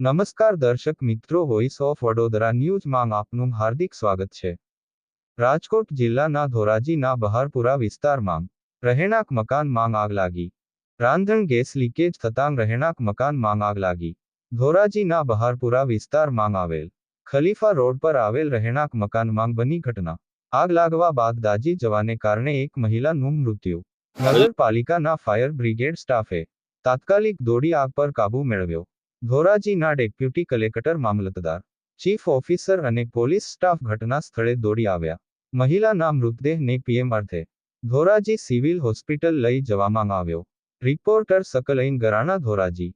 નમસ્કાર દર્શક મિત્રો વોઇસ ઓફ વડોદરા ન્યૂઝમાં આપનું હાર્દિક સ્વાગત છે. રાજકોટ જિલ્લાના ધોરાજીના બહારપુરા વિસ્તારમાં રહેણાંક મકાનમાં આગ લાગી. રાંધણ ગેસ લીકેજ થતાં રહેણાંક મકાનમાં આગ લાગી. ધોરાજીના બહારપુરા વિસ્તારમાં આવેલ ખલીફા રોડ પર આવેલ રહેણાંક મકાનમાં બની ઘટના. આગ લાગવા બાદ દાજી જવાને કારણે એક મહિલાનું મૃત્યુ. નગરપાલિકાના ફાયર બ્રિગેડ સ્ટાફે તાત્કાલિક દોડી આગ પર કાબૂ મેળવ્યો. ધોરાજીના ડેપ્યુટી કલેક્ટર મામલતદાર, ચીફ ઓફિસર અને પોલીસ સ્ટાફ ઘટના સ્થળે દોડી આવ્યા. મહિલાના મૃતદેહને પીએમ અર્થે ધોરાજી સિવિલ હોસ્પિટલ લઈ જવામાં આવ્યો. રિપોર્ટર સકલઈન ગરાણા ધોરાજી.